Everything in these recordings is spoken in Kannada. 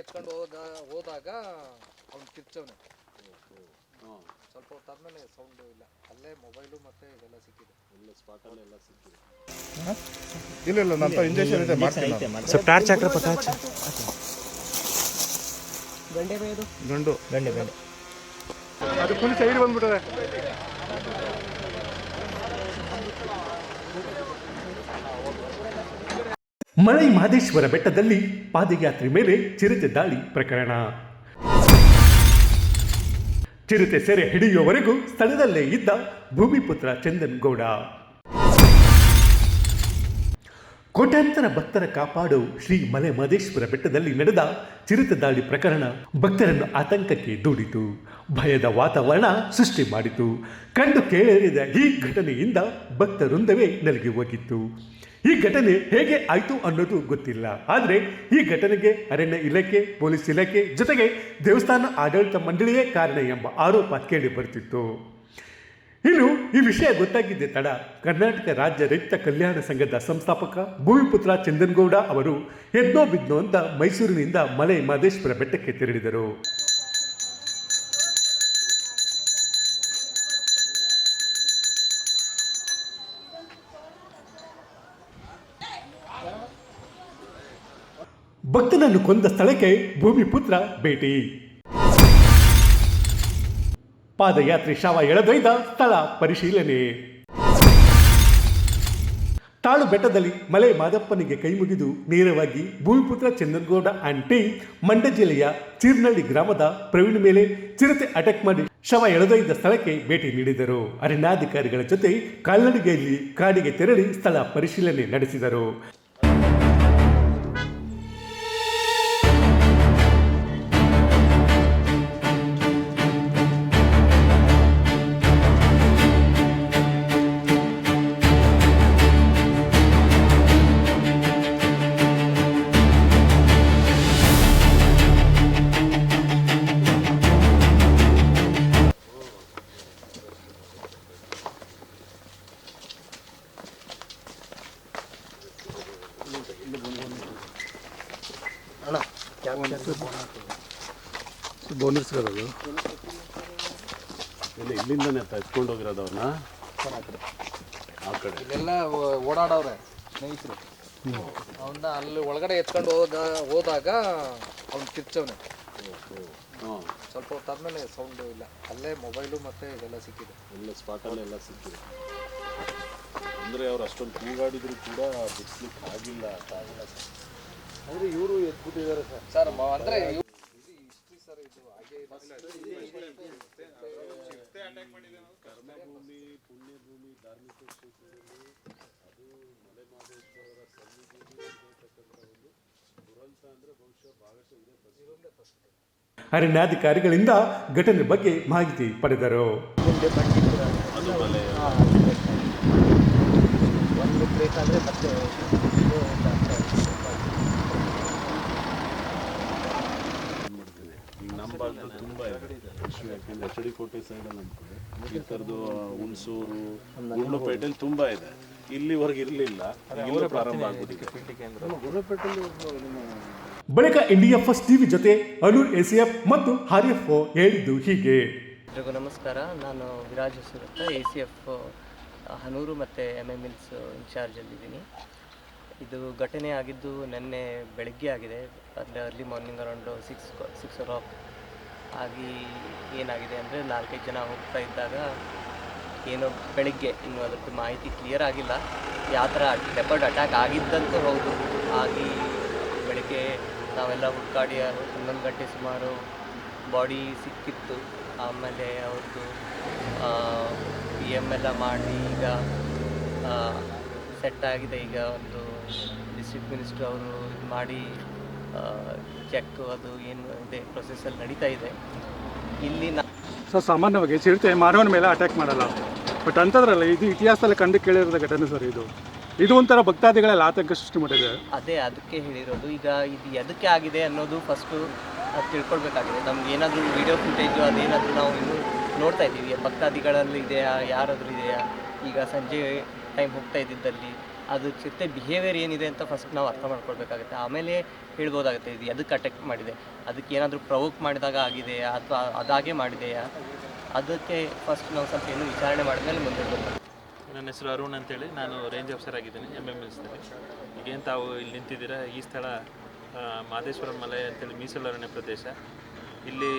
ಎತ್ಕೊಂಡು ಹೋದ ಹೋದಾಗ ಅವ್ನು ಕಿರ್ಚವನೆ. ಸ್ವಲ್ಪ ಹೊತ್ತಾದ್ಮೇಲೆ ಸೌಂಡು ಇಲ್ಲ. ಅಲ್ಲೇ ಮೊಬೈಲು ಮತ್ತೆ ಇದೆಲ್ಲ ಸಿಕ್ಕಿದೆ. ಇಲ್ಲ ಇಲ್ಲ ನಂತ ಇಂಜೆಕ್ಷನ್ ಇದೆ ಮಾಡ್ತೀನಿ. ಸ್ವಲ್ಪ ಟಾರ್ಚ್ ಗಂಡೆ ಟಾರ್ಚ್ ಗಂಡು. ಗಂಡೆ ಗಂಡೆ. ಅದು ಫುಲ್ ಸೈಡ್ ಬಂದ್ಬಿಟ್ಟದೆ. ಮಲೈ ಮಹದೇಶ್ವರ ಬೆಟ್ಟದಲ್ಲಿ ಪಾದಯಾತ್ರೆ ಮೇಲೆ ಚಿರತೆ ದಾಳಿ ಪ್ರಕರಣ. ಚಿರತೆ ಸೆರೆ ಹಿಡಿಯುವವರೆಗೂ ಸ್ಥಳದಲ್ಲೇ ಇದ್ದ ಭೂಮಿಪುತ್ರ ಚಂದನ್ ಗೌಡ ಕೋಟ್ಯಾಂತರ ಭಕ್ತರ ಕಾಪಾಡು ಶ್ರೀ ಮಲೆ ಮಹದೇಶ್ವರ ಬೆಟ್ಟದಲ್ಲಿ ನಡೆದ ಚಿರತೆ ದಾಳಿ ಪ್ರಕರಣ ಭಕ್ತರನ್ನು ಆತಂಕಕ್ಕೆ ದೂಡಿತು. ಭಯದ ವಾತಾವರಣ ಸೃಷ್ಟಿ ಮಾಡಿತು. ಕಂಡು ಕೇಳಿದ ಈ ಘಟನೆಯಿಂದ ಭಕ್ತವೃಂದವೇ ನಲಗಿ ಹೋಗಿತ್ತು. ಈ ಘಟನೆ ಹೇಗೆ ಆಯಿತು ಅನ್ನೋದು ಗೊತ್ತಿಲ್ಲ. ಆದರೆ ಈ ಘಟನೆಗೆ ಅರಣ್ಯ ಇಲಾಖೆ, ಪೊಲೀಸ್ ಇಲಾಖೆ ಜೊತೆಗೆ ದೇವಸ್ಥಾನ ಆಡಳಿತ ಮಂಡಳಿಯೇ ಕಾರಣ ಎಂಬ ಆರೋಪ ಕೇಳಿ ಬರ್ತಿತ್ತು. ಇನ್ನು ಈ ವಿಷಯ ಗೊತ್ತಾಗಿದ್ದೆ ತಡ ಕರ್ನಾಟಕ ರಾಜ್ಯ ರೈತ ಕಲ್ಯಾಣ ಸಂಘದ ಸಂಸ್ಥಾಪಕ ಭೂಮಿಪುತ್ರ ಚಂದನ್ಗೌಡ ಅವರು ಎದ್ದೋ ಬಿದ್ದೋ ಅಂತ ಮೈಸೂರಿನಿಂದ ಮಲೆ ಮಹದೇಶ್ವರ ಬೆಟ್ಟಕ್ಕೆ ತೆರಳಿದರು. ಭಕ್ತನನ್ನು ಕೊಂದ ಸ್ಥಳಕ್ಕೆ ಭೂಮಿಪುತ್ರ ಭೇಟಿ. ಪಾದಯಾತ್ರೆ ಶವ ಎಳೆದೊಯ್ದ ಸ್ಥಳ ಪರಿಶೀಲನೆ. ತಾಳು ಬೆಟ್ಟದಲ್ಲಿ ಮಲೆ ಮಾದಪ್ಪನಿಗೆ ಕೈ ಮುಗಿದು ನೇರವಾಗಿ ಭೂಮಿಪುತ್ರ ಚಂದನಗೌಡ ಆಂಟಿ ಮಂಡ್ಯ ಜಿಲ್ಲೆಯ ಚೀರ್ನಳ್ಳಿ ಗ್ರಾಮದ ಪ್ರವೀಣ್ ಮೇಲೆ ಚಿರತೆ ಅಟ್ಯಾಕ್ ಮಾಡಿ ಶವ ಎಳೆದೊಯ್ದ ಸ್ಥಳಕ್ಕೆ ಭೇಟಿ ನೀಡಿದರು. ಅರಣ್ಯಾಧಿಕಾರಿಗಳ ಜೊತೆ ಕಾಲ್ನಡಿಗೆಯಲ್ಲಿ ಕಾಡಿಗೆ ತೆರಳಿ ಸ್ಥಳ ಪರಿಶೀಲನೆ ನಡೆಸಿದರು. ಬೋನಿಸ್ಕೊಳ್ಳೋದು ಇಲ್ಲ ಇಲ್ಲಿಂದನೇ ಎತ್ಕೊಂಡು ಹೋಗಿರೋದು ಅವ್ರನ್ನ? ಆ ಕಡೆ. ಇಲ್ಲೆಲ್ಲ ಓಡಾಡವ್ರೆ ಸ್ನೇಹಿತರು. ಅವನ್ನ ಅಲ್ಲಿ ಒಳಗಡೆ ಎತ್ಕೊಂಡು ಹೋದ ಹೋದಾಗ ಅವ್ನು ಕಿರ್ಚವನೆ. ಸ್ವಲ್ಪ ಹೊತ್ತಾದ್ಮೇಲೆ ಸೌಂಡು ಇಲ್ಲ. ಅಲ್ಲೇ ಮೊಬೈಲು ಮತ್ತೆ ಇದೆಲ್ಲ ಸಿಕ್ಕಿದೆ. ಎಲ್ಲ ಸ್ಪಾಟಲ್ಲಿ ಎಲ್ಲ ಸಿಕ್ಕಿದೆ. ಅಂದರೆ ಅವ್ರು ಅಷ್ಟೊಂದು ಕೂಗಾಡಿದ್ರು ಕೂಡ ಬಿಡಿಸ್ಲಿಕ್ಕೆ ಆಗಿಲ್ಲ ಆಗಿಲ್ಲ ಅಂದ್ರೆ ಇವರು ಎತ್ಬಿಟ್ಟಿದ್ದಾರೆ ಸರ್. ಸರ್ ಅಂದ್ರೆ ಕರ್ಮಭೂಮಿ ಪುಣ್ಯಭೂಮಿ ಧಾರ್ಮಿಕ ಕ್ಷೇತ್ರದಲ್ಲಿ ಅದು ಮಲೆ ಮಹದೇಶ್ವರರ ಸನ್ನಿಧಿಯಲ್ಲಿ ಇರತಕ್ಕಂಥ ಒಂದು ದುರಂತ ಅಂದರೆ ಬಹುಶಃ ಭಾಗಶಃ ಇದೇ ಫಸ್ಟ್ ಅರಣ್ಯಾಧಿಕಾರಿಗಳಿಂದ ಘಟನೆ ಬಗ್ಗೆ ಮಾಹಿತಿ ಪಡೆದರು. ಅದು. ಮಲೆ ಒಂದು ಪ್ಲೇಟ್ ಅಂದ್ರೆ ಮತ್ತೆ ಇದು ಒಂದು ಅರ್ಥ ಮಾಡ್ತೀನಿ ಈಗ ನಮ್ಮ ಭಾಗದಲ್ಲಿ ತುಂಬ ಇದೆ. ಇಶ್ಯೂ ಯಾಕೆಂದರೆ ಎಚ್ ಡಿ ಕೋಟೆ ಸೈಡಲ್ಲಿ ನಮ್ಮ ಕಡೆ ಈ ಥರದ್ದು ಹುಣಸೂರು ಗುಂಡ್ಲುಪೇಟೆಲಿ ತುಂಬ ಇದೆ. ಇಲ್ಲಿವರೆಗೆ ಇರಲಿಲ್ಲ. ಇಲ್ಲೂ ಪ್ರಾರಂಭ ಆಗ್ಬಿಟ್ಟಿದೆ. ಬಳಿಕ ಇಂಡಿಯಾ ಫಸ್ಟ್ ಟಿವಿ ಜೊತೆ ಅನೂರ್ ಎಸಿಎಫ್ ಮತ್ತು ಹರಿಎಫ್ ಹೇಳಿದ್ದು ಹೀಗೆ. ಎಲ್ರಿಗೂ ನಮಸ್ಕಾರ. ನಾನು ವಿರಾಜ್ ಹೆಸರು ಎ ಸಿ ಎಫ್ ಹನೂರು ಮತ್ತು ಎಂ ಎಂ ಎಲ್ಸ್ ಇನ್ಚಾರ್ಜಲ್ಲಿದ್ದೀನಿ ಇದು ಘಟನೆ ಆಗಿದ್ದು ನಿನ್ನೆ ಬೆಳಗ್ಗೆ ಆಗಿದೆ. ಅಂದರೆ early morning around six six o'clock ಆಗಿ ಏನಾಗಿದೆ ಅಂದರೆ ನಾಲ್ಕೈದು ಜನ ಹೋಗ್ತಾ ಇದ್ದಾಗ ಏನೋ ಬೆಳಿಗ್ಗೆ, ಇನ್ನು ಅದ್ರದ್ದು ಮಾಹಿತಿ ಕ್ಲಿಯರ್ ಆಗಿಲ್ಲ. ಯಾವ ಥರ ಲೆಪರ್ಡ್ ಅಟ್ಯಾಕ್ ಆಗಿದ್ದಂತೂ ಹೌದು. ಆಗಿ ಬೆಳಿಗ್ಗೆ ನಾವೆಲ್ಲ ಹುಡುಕಾಡಿ ಹನ್ನೊಂದು ಗಂಟೆ ಸುಮಾರು ಬಾಡಿ ಸಿಕ್ಕಿತ್ತು. ಆಮೇಲೆ ಅವ್ರದ್ದು ಪಿ ಎಂ ಎಲ್ಲ ಮಾಡಿ ಈಗ ಸೆಟ್ ಆಗಿದೆ. ಈಗ ಒಂದು ಡಿಸ್ಟ್ರಿಕ್ಟ್ ಮಿನಿಸ್ಟ್ರು ಅವರು ಇದು ಮಾಡಿ ಚೆಕ್ ಅದು ಏನು ಇದೆ ಪ್ರೊಸೆಸ್ಸಲ್ಲಿ ನಡೀತಾ ಇದೆ. ಇಲ್ಲಿ ನಾ ಸರ್ ಸಾಮಾನ್ಯವಾಗಿ ಚಿರತೆ ಮಾನವನ ಮೇಲೆ ಅಟ್ಯಾಕ್ ಮಾಡಲ್ಲ. ಬಟ್ ಅಂಥದ್ರಲ್ಲ ಇದು ಇತಿಹಾಸದಲ್ಲಿ ಕಂಡು ಕೇಳಿರೋದ ಘಟನೆ ಸರ್ ಇದು. ಇದು ಒಂಥರ ಭಕ್ತಾದಿಗಳಲ್ಲಿ ಆತಂಕ ಸೃಷ್ಟಿ ಮಾಡಿದೆ. ಅದೇ ಅದಕ್ಕೆ ಹೇಳಿರೋದು. ಈಗ ಇದು ಎದಕ್ಕೆ ಆಗಿದೆ ಅನ್ನೋದು ಫಸ್ಟು ಅದು ತಿಳ್ಕೊಳ್ಬೇಕಾಗಿದೆ. ನಮ್ಗೆ ಏನಾದರೂ ವಿಡಿಯೋ ಫುಟೇಜು ಅದೇನಾದರೂ ನಾವು ಇನ್ನು ನೋಡ್ತಾ ಇದ್ದೀವಿ. ಭಕ್ತಾದಿಗಳಲ್ಲಿ ಇದೆಯಾ ಯಾರಾದರೂ ಇದೆಯಾ? ಈಗ ಸಂಜೆ ಟೈಮ್ ಹೋಗ್ತಾ ಇದ್ದಿದ್ದಲ್ಲಿ ಅದು ಜೊತೆ ಬಿಹೇವಿಯರ್ ಏನಿದೆ ಅಂತ ಫಸ್ಟ್ ನಾವು ಅರ್ಥ ಮಾಡ್ಕೊಳ್ಬೇಕಾಗುತ್ತೆ. ಆಮೇಲೆ ಹೇಳ್ಬೋದಾಗುತ್ತೆ, ಇದು ಎದಕ್ಕೆ ಅಟ್ಯಾಕ್ ಮಾಡಿದೆ? ಅದಕ್ಕೆ ಏನಾದರೂ ಪ್ರವೋಕ್ ಮಾಡಿದಾಗ ಆಗಿದೆಯಾ? ಅಥವಾ ಅದಾಗೆ ಮಾಡಿದೆಯಾ? ಅದಕ್ಕೆ ಫಸ್ಟ್ ನಾವು ಸ್ವಲ್ಪ ಏನು ವಿಚಾರಣೆ ಮಾಡಿದ್ಮೇಲೆ ಮುಂದೆ ನನ್ನ ಹೆಸರು ಅರುಣ್ ಅಂತೇಳಿ. ನಾನು ರೇಂಜ್ ಆಫೀಸರ್ ಆಗಿದ್ದೀನಿ ಎಂ ಎಂ ಎಲ್ಸ್ನಲ್ಲಿ ಈಗೇನು ತಾವು ಇಲ್ಲಿ ನಿಂತಿದ್ದೀರಾ? ಈ ಸ್ಥಳ ಮಾದೇಶ್ವರ ಮಲೆ ಅಂತೇಳಿ ಮೀಸಲು ಅರಣ್ಯ ಪ್ರದೇಶ. ಇಲ್ಲಿ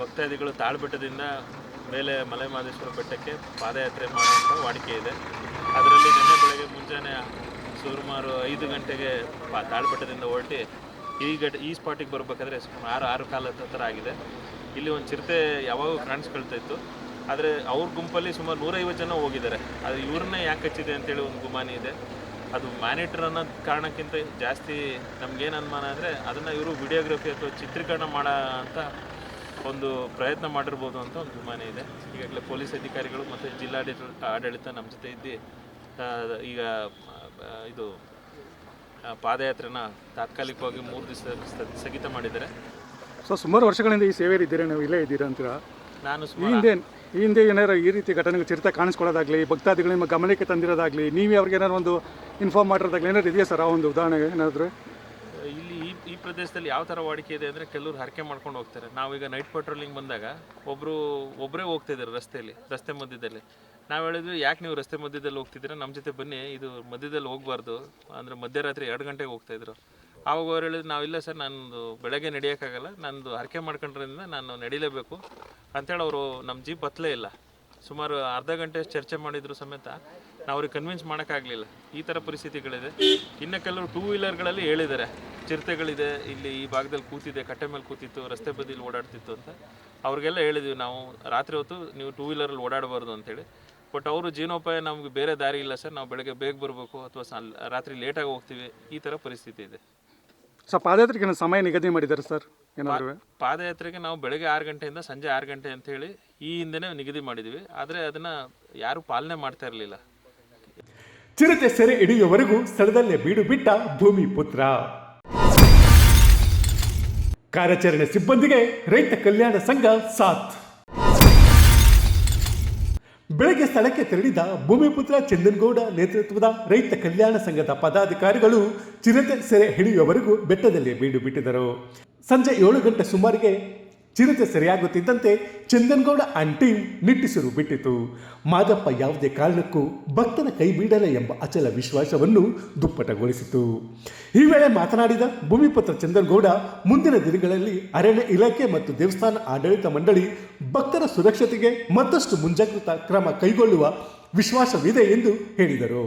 ಭಕ್ತಾದಿಗಳು ತಾಳ್ಬೆಟ್ಟದಿಂದ ಮೇಲೆ ಮಲೆ ಮಾದೇಶ್ವರ ಬೆಟ್ಟಕ್ಕೆ ಪಾದಯಾತ್ರೆ ಮಾಡುವಂಥ ವಾಡಿಕೆ ಇದೆ. ಅದರಲ್ಲಿ ನಿನ್ನೆ ಬೆಳಗ್ಗೆ ಮುಂಜಾನೆ ಸುಮಾರು ಐದು ಗಂಟೆಗೆ ಪಾ ಹೊರಟಿ ಈ ಗಟ್ ಈ ಸ್ಪಾಟಿಗೆ ಬರಬೇಕಾದ್ರೆ ಸುಮಾರು ಆರು ಆರು ಕಾಲದ ಹತ್ರ ಆಗಿದೆ. ಇಲ್ಲಿ ಒಂದು ಚಿರತೆ ಯಾವಾಗೂ ಕಾಣಿಸ್ಕೊಳ್ತಾ ಇತ್ತು. ಆದರೆ ಅವ್ರ ಗುಂಪಲ್ಲಿ ಸುಮಾರು ನೂರೈವತ್ತು ಜನ ಹೋಗಿದ್ದಾರೆ. ಅದು ಇವ್ರನ್ನೇ ಯಾಕೆ ಹಚ್ಚಿದೆ ಅಂತೇಳಿ ಒಂದು ಗುಮಾನಿ ಇದೆ. ಅದು ಮ್ಯಾನಿಟರ್ ಅನ್ನೋ ಕಾರಣಕ್ಕಿಂತ ಜಾಸ್ತಿ ನಮ್ಗೇನು ಅನುಮಾನ ಅಂದರೆ ಅದನ್ನು ಇವರು ವಿಡಿಯೋಗ್ರಫಿ ಅಥವಾ ಚಿತ್ರೀಕರಣ ಮಾಡೋ ಅಂತ ಒಂದು ಪ್ರಯತ್ನ ಮಾಡಿರ್ಬೋದು ಅಂತ ಒಂದು ಗುಮಾನಿ ಇದೆ. ಈಗಾಗಲೇ ಪೊಲೀಸ್ ಅಧಿಕಾರಿಗಳು ಮತ್ತು ಜಿಲ್ಲಾಡಳಿತ ಆಡಳಿತ ನಮ್ಮ ಜೊತೆ ಇದ್ದು ಈಗ ಇದು ಪಾದಯಾತ್ರೆನ ತಾತ್ಕಾಲಿಕವಾಗಿ ಮೂರು ದಿವಸ ಸ್ಥಗಿತ ಮಾಡಿದ್ದಾರೆ. ಸೊ ಸುಮಾರು ವರ್ಷಗಳಿಂದ ಈ ಸೇವೆಯಲ್ಲಿ ಇದ್ದೀರಾ? ನೀವು ಇಲ್ಲೇ ಇದ್ದೀರಾ ಅಂತೀರಾ? ನಾನು ಈ ಹಿಂದೆ ಈ ಹಿಂದೆ ಏನಾರು ಈ ರೀತಿ ಘಟನೆಗಳು ಚಿರತೆ ಕಾಣಿಸ್ಕೊಳ್ಳೋದಾಗಲಿ ಭಕ್ತಾದಿಗಳು ನಿಮ್ಮ ಗಮನಕ್ಕೆ ತಂದಿರೋದಾಗಲಿ ನೀವೇ ಅವ್ರಿಗೆ ಏನಾದ್ರು ಒಂದು ಇನ್ಫಾರ್ಮ್ ಮಾಡಿರೋದಾಗಲಿ ಏನಾದ್ರು ಇದೆಯಾ ಸರ್ ಆ ಒಂದು ಉದಾಹರಣೆ ಏನಾದರೂ? ಇಲ್ಲಿ ಈ ಈ ಪ್ರದೇಶದಲ್ಲಿ ಯಾವ ಥರ ವಾಡಿಕೆ ಇದೆ ಅಂದರೆ ಕೆಲವರು ಹರಕೆ ಮಾಡ್ಕೊಂಡು ಹೋಗ್ತಾರೆ. ನಾವೀಗ ನೈಟ್ ಪೆಟ್ರೋಲಿಂಗ್ ಬಂದಾಗ ಒಬ್ಬರು ಒಬ್ಬರೇ ಹೋಗ್ತಿದ್ದಾರೆ ರಸ್ತೆಯಲ್ಲಿ ರಸ್ತೆ ಮಧ್ಯದಲ್ಲಿ. ನಾವು ಹೇಳಿದ್ವಿ, ಯಾಕೆ ನೀವು ರಸ್ತೆ ಮಧ್ಯದಲ್ಲಿ ಹೋಗ್ತಿದ್ದೀರಾ? ನಮ್ಮ ಜೊತೆ ಬನ್ನಿ. ಇದು ಮಧ್ಯದಲ್ಲಿ ಹೋಗಬಾರ್ದು. ಅಂದರೆ ಮಧ್ಯರಾತ್ರಿ ಎರಡು ಗಂಟೆಗೆ ಹೋಗ್ತಾಯಿದ್ರು ಆವಾಗ ಅವ್ರು ಹೇಳಿದ್ರು ನಾವಿಲ್ಲ ಸರ್, ನಂದು ಬೆಳಗ್ಗೆ ನಡೆಯೋಕ್ಕಾಗಲ್ಲ, ನಂದು ಹರಕೆ ಮಾಡ್ಕೊಂಡ್ರಿಂದ ನಾನು ನಡಿಲೇಬೇಕು. ಅಂತೇಳಿ ಅವರು ನಮ್ಮ ಜೀಪ್ ಹತ್ತಲೇ ಇಲ್ಲ. ಸುಮಾರು ಅರ್ಧ ಗಂಟೆ ಚರ್ಚೆ ಮಾಡಿದ್ರು ಸಮೇತ. ನಾವು ಅವ್ರಿಗೆ ಕನ್ವಿನ್ಸ್ ಮಾಡೋಕ್ಕಾಗಲಿಲ್ಲ. ಈ ಥರ ಪರಿಸ್ಥಿತಿಗಳಿದೆ. ಇನ್ನು ಕೆಲವರು ಟೂ ವೀಲರ್ಗಳಲ್ಲಿ ಹೇಳಿದ್ದಾರೆ, ಚಿರತೆಗಳಿದೆ, ಇಲ್ಲಿ ಈ ಭಾಗದಲ್ಲಿ ಕೂತಿದೆ, ಕಟ್ಟೆ ಮೇಲೆ ಕೂತಿತ್ತು, ರಸ್ತೆ ಬದಿಯಲ್ಲಿ ಓಡಾಡ್ತಿತ್ತು ಅಂತ. ಅವ್ರಿಗೆಲ್ಲ ಹೇಳಿದ್ವಿ ನಾವು, ರಾತ್ರಿ ಹೊತ್ತು ನೀವು ಟೂ ವೀಲರಲ್ಲಿ ಓಡಾಡಬಾರ್ದು ಅಂತೇಳಿ. ಬಟ್ ಅವರು ಜೀವನೋಪಾಯ ನಮ್ಗೆ ಬೇರೆ ದಾರಿ ಇಲ್ಲ ಸರ್. ನಾವು ಬೆಳಗ್ಗೆ ಬೇಗ ಬರಬೇಕು ಅಥವಾ ರಾತ್ರಿ ಲೇಟಾಗಿ ಹೋಗ್ತೀವಿ. ಈ ಥರ ಪರಿಸ್ಥಿತಿ ಇದೆ. ಸರ್ ಪಾದಯಾತ್ರೆಗೆ ಸಮಯ ನಿಗದಿ ಮಾಡಿದ್ದಾರೆ ಸರ್? ಏನಾದರೂ? ಪಾದಯಾತ್ರೆಗೆ ನಾವು ಬೆಳಗ್ಗೆ ಆರು ಗಂಟೆಯಿಂದ ಸಂಜೆ ಆರು ಗಂಟೆ ಅಂತ ಹೇಳಿ ಈ ಹಿಂದೆನೇ ನಿಗದಿ ಮಾಡಿದ್ವಿ. ಆದರೆ ಅದನ್ನು ಯಾರು ಪಾಲನೆ ಮಾಡ್ತಾ ಇರಲಿಲ್ಲ. ಚಿರತೆ ಸೆರೆ ಹಿಡಿಯುವವರೆಗೂ ಸ್ಥಳದಲ್ಲೇ ಬೀಡು ಬಿಟ್ಟ ಭೂಮಿ ಪುತ್ರ. ಕಾರ್ಯಾಚರಣೆ ಸಿಬ್ಬಂದಿಗೆ ರೈತ ಕಲ್ಯಾಣ ಸಂಘ ಸಾಥ್. ಬೆಳಗ್ಗೆ ಸ್ಥಳಕ್ಕೆ ತೆರಳಿದ ಭೂಮಿಪುತ್ರ ಚಂದನ್ಗೌಡ ನೇತೃತ್ವದ ರೈತ ಕಲ್ಯಾಣ ಸಂಘದ ಪದಾಧಿಕಾರಿಗಳು ಚಿರತೆ ಸೆರೆ ಹಿಡಿಯುವವರೆಗೂ ಬೆಟ್ಟದಲ್ಲಿ ಬೀಡು ಬಿಟ್ಟಿದರು ಸಂಜೆ ಏಳು ಗಂಟೆ ಸುಮಾರಿಗೆ ಚಿರತೆ ಸರಿಯಾಗುತ್ತಿದ್ದಂತೆ ಚಂದನ್ಗೌಡ ಅಂಟಿ ನಿಟ್ಟಿಸಿರು ಬಿಟ್ಟಿತು. ಮಾದಪ್ಪ ಯಾವುದೇ ಕಾರಣಕ್ಕೂ ಭಕ್ತನ ಕೈ ಬಿಡಲ್ಲ ಎಂಬ ಅಚಲ ವಿಶ್ವಾಸವನ್ನು ದುಪ್ಪಟಗೊಳಿಸಿತು. ಈ ವೇಳೆ ಮಾತನಾಡಿದ ಭೂಮಿಪುತ್ರ ಚಂದನ್ಗೌಡ, ಮುಂದಿನ ದಿನಗಳಲ್ಲಿ ಅರಣ್ಯ ಇಲಾಖೆ ಮತ್ತು ದೇವಸ್ಥಾನ ಆಡಳಿತ ಮಂಡಳಿ ಭಕ್ತರ ಸುರಕ್ಷತೆಗೆ ಮತ್ತಷ್ಟು ಮುಂಜಾಗ್ರತಾ ಕ್ರಮ ಕೈಗೊಳ್ಳುವ ವಿಶ್ವಾಸವಿದೆ ಎಂದು ಹೇಳಿದರು.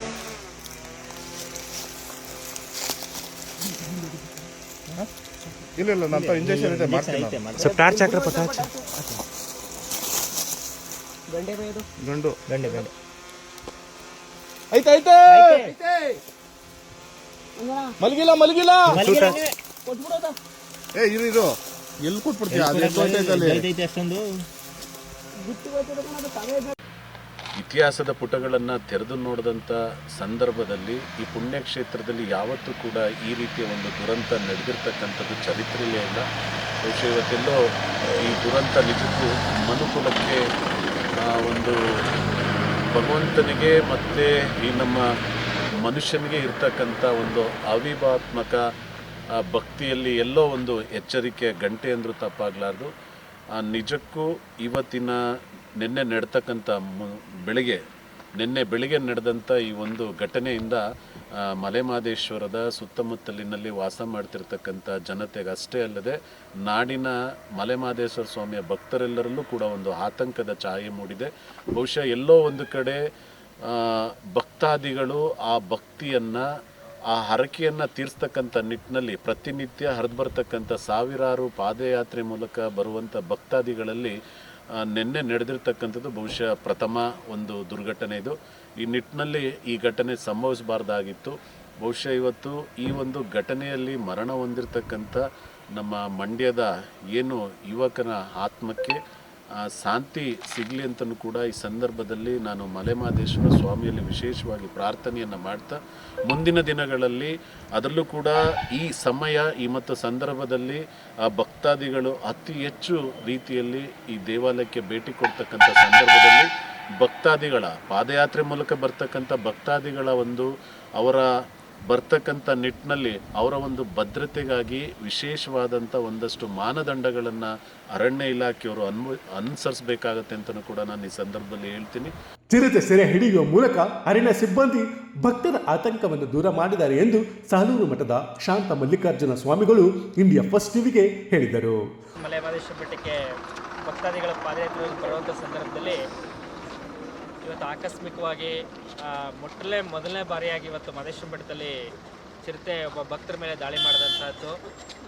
ಇಲ್ಲ ಇಲ್ಲ ನಂತ ಇಂಜೆಕ್ಷನ್ ಇದೆ ಮಾಡ್ತೀನಿ ನಾನು. ಗಂಡು ಐತೆ ಐತೆ ಮಲಗಿಲ್ಲ ಮಲಗಿಲ್ಲ. ಏ ಇರು ಇರು. ಎಲ್ಲಿ ಕೊಟ್ಬಿಡ್ತೀಯ? ಅದು ಎಷ್ಟೊತ್ತೈತೆ ಅಲ್ಲಿ ಇತಿಹಾಸದ ಪುಟಗಳನ್ನು ತೆರೆದು ನೋಡಿದಂಥ ಸಂದರ್ಭದಲ್ಲಿ ಈ ಪುಣ್ಯಕ್ಷೇತ್ರದಲ್ಲಿ ಯಾವತ್ತೂ ಕೂಡ ಈ ರೀತಿಯ ಒಂದು ದುರಂತ ನಡೆದಿರ್ತಕ್ಕಂಥದ್ದು ಚರಿತ್ರೆಯೇ ಇಲ್ಲ ಬಹುಶಃ ಇವತ್ತೆಲ್ಲೋ ಈ ದುರಂತ ನಿಜಕ್ಕೂ ಮನುಕುಲಕ್ಕೆ ಒಂದು ಭಗವಂತನಿಗೆ ಮತ್ತು ಈ ನಮ್ಮ ಮನುಷ್ಯನಿಗೆ ಇರ್ತಕ್ಕಂಥ ಒಂದು ಅವಿಭಾತ್ಮಕ ಭಕ್ತಿಯಲ್ಲಿ ಎಲ್ಲೋ ಒಂದು ಎಚ್ಚರಿಕೆಯ ಗಂಟೆ ಅಂದರೂ ತಪ್ಪಾಗಲಾರ್ದು. ನಿಜಕ್ಕೂ ಇವತ್ತಿನ ನಿನ್ನೆ ನಡೆತಕ್ಕಂಥ ಬೆಳಿಗ್ಗೆ, ನಿನ್ನೆ ಬೆಳಿಗ್ಗೆ ನಡೆದಂಥ ಈ ಒಂದು ಘಟನೆಯಿಂದ ಮಲೆಮಾದೇಶ್ವರದ ಸುತ್ತಮುತ್ತಲಿನಲ್ಲಿ ವಾಸ ಮಾಡ್ತಿರ್ತಕ್ಕಂಥ ಜನತೆಗೆ ಅಷ್ಟೇ ಅಲ್ಲದೆ, ನಾಡಿನ ಮಲೆಮಹದೇಶ್ವರ ಸ್ವಾಮಿಯ ಭಕ್ತರೆಲ್ಲರಲ್ಲೂ ಕೂಡ ಒಂದು ಆತಂಕದ ಛಾಯೆ ಮೂಡಿದೆ. ಬಹುಶಃ ಎಲ್ಲೋ ಒಂದು ಕಡೆ ಭಕ್ತಾದಿಗಳು ಆ ಭಕ್ತಿಯನ್ನು, ಆ ಹರಕೆಯನ್ನು ತೀರಿಸ್ತಕ್ಕಂಥ ನಿಟ್ಟಿನಲ್ಲಿ ಪ್ರತಿನಿತ್ಯ ಹರಿದು ಬರ್ತಕ್ಕಂಥ ಸಾವಿರಾರು ಪಾದಯಾತ್ರೆ ಮೂಲಕ ಬರುವಂಥ ಭಕ್ತಾದಿಗಳಲ್ಲಿ ನಿನ್ನೆ ನಡೆದಿರ್ತಕ್ಕಂಥದ್ದು ಬಹುಶಃ ಪ್ರಥಮ ಒಂದು ದುರ್ಘಟನೆ ಇದು. ಈ ನಿಟ್ಟಿನಲ್ಲಿ ಈ ಘಟನೆ ಸಂಭವಿಸಬಾರ್ದಾಗಿತ್ತು. ಬಹುಶಃ ಇವತ್ತು ಈ ಒಂದು ಘಟನೆಯಲ್ಲಿ ಮರಣ ಹೊಂದಿರತಕ್ಕಂಥ ನಮ್ಮ ಮಂಡ್ಯದ ಏನು ಯುವಕನ ಆತ್ಮಕ್ಕೆ ಶಾಂತಿ ಸಿಗಲಿ ಅಂತಲೂ ಕೂಡ ಈ ಸಂದರ್ಭದಲ್ಲಿ ನಾನು ಮಲೆಮಹದೇಶ್ವರ ಸ್ವಾಮಿಯಲ್ಲಿ ವಿಶೇಷವಾಗಿ ಪ್ರಾರ್ಥನೆಯನ್ನು ಮಾಡ್ತಾ, ಮುಂದಿನ ದಿನಗಳಲ್ಲಿ ಅದರಲ್ಲೂ ಕೂಡ ಈ ಸಮಯ, ಈ ಮತ್ತು ಸಂದರ್ಭದಲ್ಲಿ ಆ ಭಕ್ತಾದಿಗಳು ಅತಿ ಹೆಚ್ಚು ರೀತಿಯಲ್ಲಿ ಈ ದೇವಾಲಯಕ್ಕೆ ಭೇಟಿ ಕೊಡ್ತಕ್ಕಂಥ ಸಂದರ್ಭದಲ್ಲಿ ಭಕ್ತಾದಿಗಳ ಪಾದಯಾತ್ರೆ ಮೂಲಕ ಬರ್ತಕ್ಕಂಥ ಭಕ್ತಾದಿಗಳ ಒಂದು ಅವರ ಬರ್ತಕ್ಕಂಥ ನಿಟ್ಟಿನಲ್ಲಿ ಅವರ ಒಂದು ಭದ್ರತೆಗಾಗಿ ವಿಶೇಷವಾದಂಥ ಒಂದಷ್ಟು ಮಾನದಂಡಗಳನ್ನು ಅರಣ್ಯ ಇಲಾಖೆಯವರು ಅನ್ವ ಅನುಸರಿಸಬೇಕಾಗತ್ತೆ ಅಂತಲೂ ಕೂಡ ನಾನು ಈ ಸಂದರ್ಭದಲ್ಲಿ ಹೇಳ್ತೀನಿ. ಚಿರತೆ ಸೆರೆ ಹಿಡಿಯುವ ಮೂಲಕ ಅರಣ್ಯ ಸಿಬ್ಬಂದಿ ಭಕ್ತರ ಆತಂಕವನ್ನು ದೂರ ಮಾಡಿದ್ದಾರೆ ಎಂದು ಸಾಲೂರು ಮಠದ ಶಾಂತ ಮಲ್ಲಿಕಾರ್ಜುನ ಸ್ವಾಮಿಗಳು ಇಂಡಿಯಾ ಫಸ್ಟ್ ಟಿವಿಗೆ ಹೇಳಿದರು. ಮಲೆ ಮಹದೇಶ್ವರ ಮಠಕ್ಕೆ ಭಕ್ತಾದಿಗಳ ಪಾದಯಾತ್ರೆ ಬರುವಂಥ ಸಂದರ್ಭದಲ್ಲಿ ಇವತ್ತು ಆಕಸ್ಮಿಕವಾಗಿ ಮೊಟ್ಟಲೇ ಮೊದಲನೇ ಬಾರಿಯಾಗಿ ಇವತ್ತು ಮಹದೇಶ್ವರ ಬೆಟ್ಟದಲ್ಲಿ ಚಿರತೆ ಒಬ್ಬ ಭಕ್ತರ ಮೇಲೆ ದಾಳಿ ಮಾಡಿದಂಥದ್ದು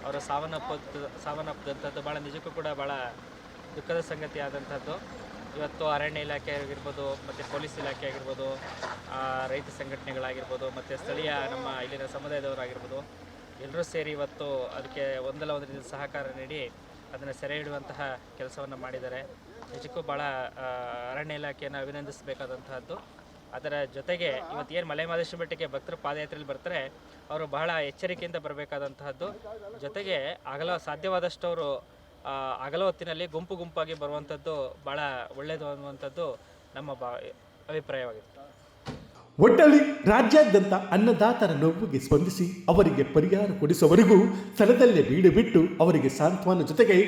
ಅವರು ಸಾವನ್ನಪ್ಪದ್ದು ಸಾವನ್ನಪ್ಪದಂಥದ್ದು ಭಾಳ ನಿಜಕ್ಕೂ ಕೂಡ ಭಾಳ ದುಃಖದ ಸಂಗತಿ ಆದಂಥದ್ದು ಇವತ್ತು ಅರಣ್ಯ ಇಲಾಖೆ ಆಗಿರ್ಬೋದು, ಮತ್ತು ಪೊಲೀಸ್ ಇಲಾಖೆ ಆಗಿರ್ಬೋದು ರೈತ ಸಂಘಟನೆಗಳಾಗಿರ್ಬೋದು, ಮತ್ತು ಸ್ಥಳೀಯ ನಮ್ಮ ಇಲ್ಲಿನ ಸಮುದಾಯದವರಾಗಿರ್ಬೋದು, ಎಲ್ಲರೂ ಸೇರಿ ಇವತ್ತು ಅದಕ್ಕೆ ಒಂದಲ್ಲ ಒಂದು ಸಹಕಾರ ನೀಡಿ ಅದನ್ನು ಸೆರೆ ಹಿಡುವಂತಹ ಕೆಲಸವನ್ನು ಮಾಡಿದ್ದಾರೆ. ನಿಜಕ್ಕೂ ಭಾಳ ಅರಣ್ಯ ಇಲಾಖೆಯನ್ನು ಅಭಿನಂದಿಸಬೇಕಾದಂತಹದ್ದು. ಅದರ ಜೊತೆಗೆ ಇವತ್ತು ಏನು ಮಲೆ ಮಹದೇಶ್ವರ ಬೆಟ್ಟಕ್ಕೆ ಭಕ್ತರು ಪಾದಯಾತ್ರೆಯಲ್ಲಿ ಬರ್ತಾರೆ, ಅವರು ಬಹಳ ಎಚ್ಚರಿಕೆಯಿಂದ ಬರಬೇಕಾದಂತಹದ್ದು. ಜೊತೆಗೆ ಅಗಲ, ಸಾಧ್ಯವಾದಷ್ಟು ಅವರು ಅಗಲ ಹೊತ್ತಿನಲ್ಲಿ ಗುಂಪು ಗುಂಪಾಗಿ ಬರುವಂಥದ್ದು ಭಾಳ ಒಳ್ಳೆಯದು ಅನ್ನುವಂಥದ್ದು ನಮ್ಮ ಬಾ ಅಭಿಪ್ರಾಯವಾಗಿದೆ ಒಟ್ಟಲ್ಲಿ ರಾಜ್ಯಾದ್ಯಂತ ಅನ್ನದಾತರ ನೋವಿಗೆ ಸ್ಪಂದಿಸಿ ಅವರಿಗೆ ಪರಿಹಾರ ಕೊಡಿಸುವವರೆಗೂ ಸ್ಥಳದಲ್ಲೇ ಬೀಡು ಬಿಟ್ಟು ಅವರಿಗೆ ಸಾಂತ್ವನ ಜೊತೆಗೆ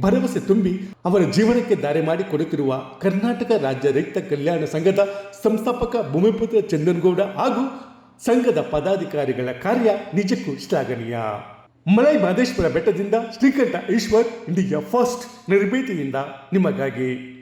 ಭರವಸೆ ತುಂಬಿ ಅವರ ಜೀವನಕ್ಕೆ ದಾರಿ ಮಾಡಿ ಕೊಡುತ್ತಿರುವ ಕರ್ನಾಟಕ ರಾಜ್ಯ ರೈತ ಕಲ್ಯಾಣ ಸಂಘದ ಸಂಸ್ಥಾಪಕ ಭೂಮಿಪುತ್ರ ಚಂದನ್ಗೌಡ ಹಾಗೂ ಸಂಘದ ಪದಾಧಿಕಾರಿಗಳ ಕಾರ್ಯ ನಿಜಕ್ಕೂ ಶ್ಲಾಘನೀಯ. ಮಲೈ ಮಹದೇಶ್ವರ ಬೆಟ್ಟದಿಂದ ಶ್ರೀಕಂಠ ಈಶ್ವರ್, ಇಂಡಿಯಾ ಫಸ್ಟ್ ನಿರ್ಭೀತಿಯಿಂದ ನಿಮಗಾಗಿ.